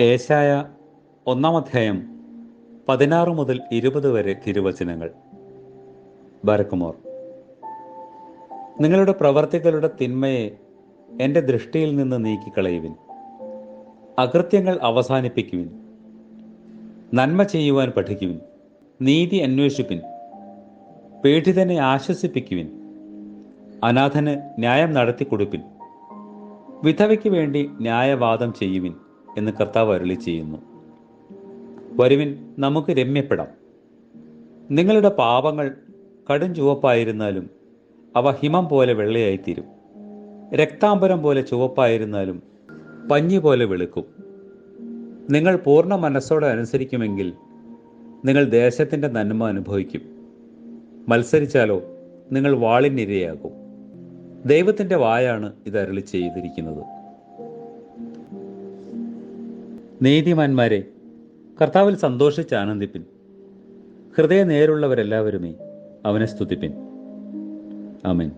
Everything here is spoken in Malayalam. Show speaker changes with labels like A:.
A: ഏശായ ഒന്നാം അധ്യായം പതിനാറ് മുതൽ ഇരുപത് വരെ തിരുവചനങ്ങൾ. ബരക്കുമോർ നിങ്ങളുടെ പ്രവർത്തികളുടെ തിന്മയെ എന്റെ ദൃഷ്ടിയിൽ നിന്ന് നീക്കിക്കളയുവിൻ. അകൃത്യങ്ങൾ അവസാനിപ്പിക്കുവിൻ. നന്മ ചെയ്യുവാൻ പഠിക്കുവിൻ. നീതി അന്വേഷിപ്പിൻ. പീഡിതനെ ആശ്വസിപ്പിക്കുവിൻ. അനാഥന് ന്യായം നടത്തിക്കൊടുപ്പിൻ. വിധവയ്ക്ക് വേണ്ടി ന്യായവാദം ചെയ്യുവിൻ. എന്ന് കർത്താവ് അരുളി ചെയ്യുന്നു. വരുവിൻ നമുക്ക് രമ്യപ്പെടാം. നിങ്ങളുടെ പാപങ്ങൾ കടും ചുവപ്പായിരുന്നാലും അവ ഹിമം പോലെ വെള്ളയായിത്തീരും. രക്താംബരം പോലെ ചുവപ്പായിരുന്നാലും പഞ്ഞി പോലെ വെളുക്കും. നിങ്ങൾ പൂർണ മനസ്സോടെ അനുസരിക്കുമെങ്കിൽ നിങ്ങൾ ദേശത്തിന്റെ നന്മ അനുഭവിക്കും. മത്സരിച്ചാലോ നിങ്ങൾ വാളിനിരയാകും. ദൈവത്തിന്റെ വായാണ് ഇത് അരളി ചെയ്തിരിക്കുന്നത്. നീതിമാന്മാരെ കർത്താവിൽ സന്തോഷിച്ച് ആനന്ദിപ്പിൻ ഹൃദയ നേരുള്ളവരെല്ലാവരുമേ അവനെ സ്തുതിപ്പിൻ. ആമേൻ.